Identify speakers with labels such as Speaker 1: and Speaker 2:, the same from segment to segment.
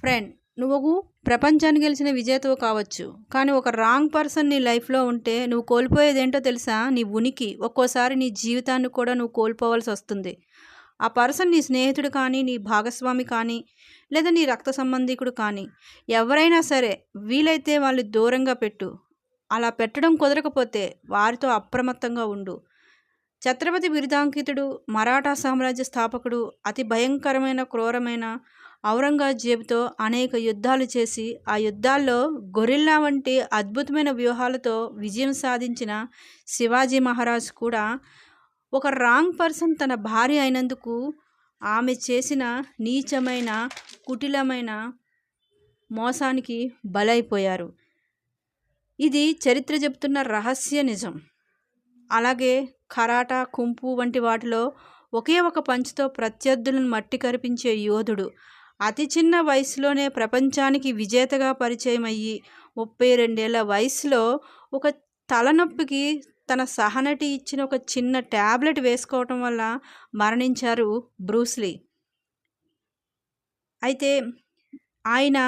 Speaker 1: Friend నువ్వు ప్రపంచాన్ని గెలిచిన విజేతవు కావచ్చు. కానీ ఒక రాంగ్ పర్సన్ నీ లైఫ్లో ఉంటే నువ్వు కోల్పోయేదేంటో తెలుసా? నీ ఉనికి. ఒక్కోసారి నీ జీవితాన్ని కూడా నువ్వు కోల్పోవాల్సి వస్తుంది. ఆ పర్సన్ నీ స్నేహితుడు కానీ నీ భాగస్వామి కానీ లేదా నీ రక్త సంబంధికుడు కానీ ఎవరైనా సరే వీలైతే వాళ్ళు దూరంగా పెట్టు. అలా పెట్టడం కుదరకపోతే వారితో అప్రమత్తంగా ఉండు. ఛత్రపతి బిరుదాంకితుడు మరాఠా సామ్రాజ్య స్థాపకుడు అతి భయంకరమైన క్రూరమైన ఔరంగజేబుతో అనేక యుద్ధాలు చేసి ఆ యుద్ధాల్లో గొరిల్లా వంటి అద్భుతమైన వ్యూహాలతో విజయం సాధించిన శివాజీ మహారాజ్ కూడా ఒక రాంగ్ పర్సన్ తన భార్య అయినందుకు ఆమె చేసిన నీచమైన కుటిలమైన మోసానికి బలైపోయారు. ఇది చరిత్ర చెబుతున్న రహస్య నిజం. అలాగే కరాటా కుంపు వంటి వాటిలో ఒకే ఒక పంచుతో ప్రత్యర్థులను మట్టి కరిపించే యోధుడు అతి చిన్న వయసులోనే ప్రపంచానికి విజేతగా పరిచయం అయ్యి ముప్పై రెండేళ్ళ వయసులో ఒక తలనొప్పికి తన సహనటి ఇచ్చిన ఒక చిన్న ట్యాబ్లెట్ వేసుకోవటం వల్ల మరణించారు బ్రూస్లీ అయితే ఆయన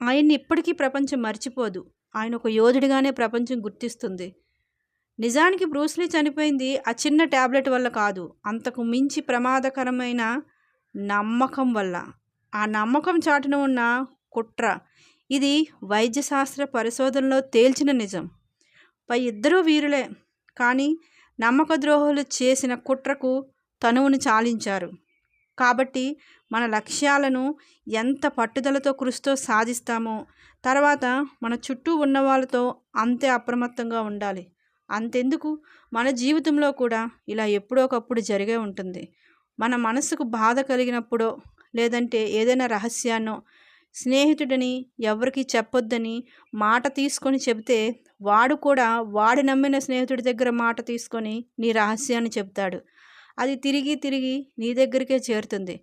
Speaker 1: ఆయన్ని ఇప్పటికీ ప్రపంచం మర్చిపోదు. ఆయన ఒక యోధుడిగానే ప్రపంచం గుర్తిస్తుంది. నిజానికి బ్రూస్లీ చనిపోయింది ఆ చిన్న ట్యాబ్లెట్ వల్ల కాదు అంతకు మించి ప్రమాదకరమైన నమ్మకం వల్ల. ఆ నమ్మకం చాటున ఉన్న కుట్ర. ఇది వైద్యశాస్త్ర పరిశోధనలో తేల్చిన నిజం. పై ఇద్దరూ వీరులే. కానీ నమ్మక ద్రోహులు చేసిన కుట్రకు తనువుని చాలించారు. కాబట్టి మన లక్ష్యాలను ఎంత పట్టుదలతో కృషితో సాధిస్తామో తర్వాత మన చుట్టూ ఉన్న వాళ్ళతో అంతే అప్రమత్తంగా ఉండాలి. అంతెందుకు? మన జీవితంలో కూడా ఇలా ఎప్పుడోకప్పుడు జరిగే ఉంటుంది. మన మనసుకు బాధ కలిగినప్పుడో లేదంటే ఏదైనా రహస్యాన్నో. స్నేహితుడిని ఎవరికి చెప్పొద్దని మాట తీసుకొని చెబితే వాడు కూడా వాడు నమ్మిన స్నేహితుడి దగ్గర మాట తీసుకొని నీ రహస్యాన్ని చెప్తాడు అది తిరిగి తిరిగి నీ దగ్గరికే చేరుతుంది.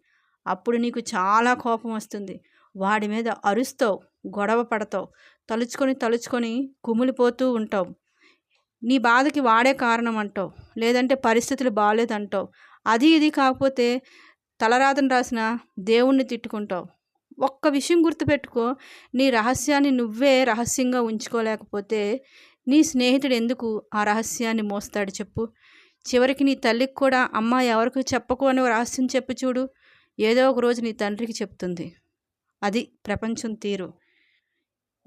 Speaker 1: అప్పుడు నీకు చాలా కోపం వస్తుంది. వాడి మీద అరుస్తావు గొడవ పడతావు తలుచుకొని తలుచుకొని కుమిలిపోతూ ఉంటావు. నీ బాధకి వాడే కారణం అంటావు. లేదంటే పరిస్థితులు బాగాలేదంటావు అది ఇది కాకపోతే తలరాతను రాసిన దేవుణ్ణి తిట్టుకుంటావు. ఒక్క విషయం గుర్తుపెట్టుకో నీ రహస్యాన్ని నువ్వే రహస్యంగా ఉంచుకోలేకపోతే నీ స్నేహితుడు ఎందుకు ఆ రహస్యాన్ని మోస్తాడు చెప్పు. చివరికి నీ తల్లికి కూడా అమ్మ ఎవరికి చెప్పకు అని రహస్యం చెప్పు చూడు. ఏదో ఒక రోజు నీ తండ్రికి చెప్తుంది. అది ప్రపంచం తీరు.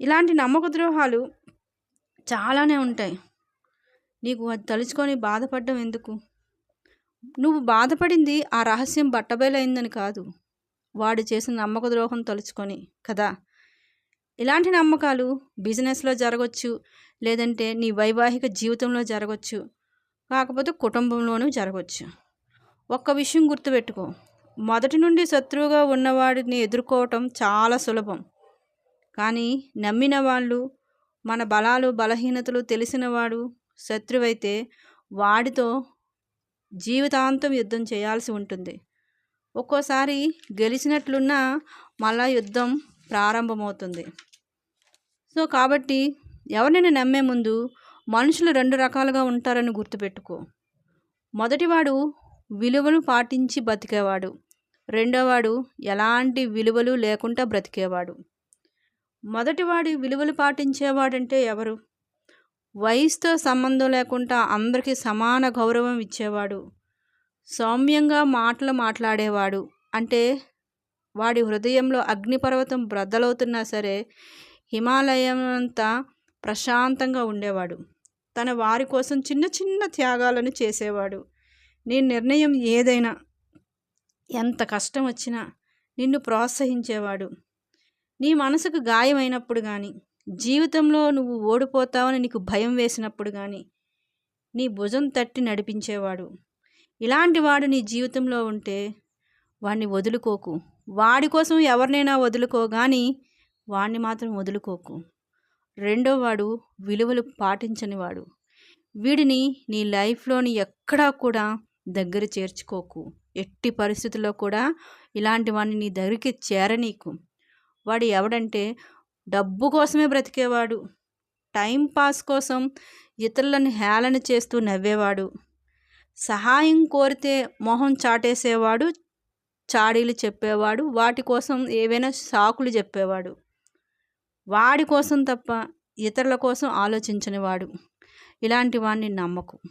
Speaker 1: ఇలాంటి నమ్మక ద్రోహాలు చాలానే ఉంటాయి. నీకు అది తలుచుకొని బాధపడడం ఎందుకు? నువ్వు బాధపడింది ఆ రహస్యం బట్టబయలైందని కాదు. వాడు చేసిన నమ్మక ద్రోహం తలుచుకొని కదా? ఇలాంటి నమ్మకాలు బిజినెస్లో జరగవచ్చు లేదంటే నీ వైవాహిక జీవితంలో జరగవచ్చు కాకపోతే కుటుంబంలోనూ జరగవచ్చు ఒక్క విషయం గుర్తుపెట్టుకో. మొదటి నుండి శత్రువుగా ఉన్నవాడిని ఎదుర్కోవటం చాలా సులభం. కానీ నమ్మిన వాళ్ళు మన బలాలు బలహీనతలు తెలిసినవాడు శత్రువైతే వాడితో జీవితాంతం యుద్ధం చేయాల్సి ఉంటుంది. ఒక్కోసారి గెలిచినట్లున్నా మళ్ళా యుద్ధం ప్రారంభమవుతుంది. సో కాబట్టి ఎవరినైనా నమ్మే ముందు మనుషులు రెండు రకాలుగా ఉంటారని గుర్తుపెట్టుకో. మొదటివాడు విలువలు పాటించి బతికేవాడు. రెండోవాడు ఎలాంటి విలువలు లేకుండా బ్రతికేవాడు. మొదటివాడి విలువలు పాటించేవాడంటే ఎవరు? వయసుతో సంబంధం లేకుండా అందరికీ సమాన గౌరవం ఇచ్చేవాడు. సౌమ్యంగా మాటలు మాట్లాడేవాడు. అంటే వాడి హృదయంలో అగ్నిపర్వతం బ్రద్దలవుతున్నా సరే హిమాలయం అంతా ప్రశాంతంగా ఉండేవాడు. తన వారి కోసం చిన్న చిన్న త్యాగాలను చేసేవాడు. నీ నిర్ణయం ఏదైనా ఎంత కష్టం వచ్చినా నిన్ను ప్రోత్సహించేవాడు. నీ మనసుకు గాయమైనప్పుడు కానీ జీవితంలో నువ్వు ఓడిపోతావని నీకు భయం వేసినప్పుడు కానీ నీ భుజం తట్టి నడిపించేవాడు. ఇలాంటి వాడు నీ జీవితంలో ఉంటే వాడిని వదులుకోకు. వాడి కోసం ఎవరినైనా వదులుకో కానీ వాడిని మాత్రం వదులుకోకు. రెండో వాడు విలువలు పాటించని వాడు. వీడిని నీ లైఫ్లోని ఎక్కడా కూడా దగ్గర చేర్చుకోకు. ఎట్టి పరిస్థితుల్లో కూడా ఇలాంటి వాడిని నీ దగ్గరికి చేరనీకు. వాడు ఎవడంటే డబ్బు కోసమే బ్రతికేవాడు. టైం పాస్ కోసం ఇతరులను హేళన చేస్తూ నవ్వేవాడు. సహాయం కోరితే మొహం చాటేసేవాడు చాడీలు చెప్పేవాడు వాటి కోసం ఏవైనా సాకులు చెప్పేవాడు. వాడి కోసం తప్ప ఇతరుల కోసం ఆలోచించనివాడు. ఇలాంటి వాడిని నమ్మకు.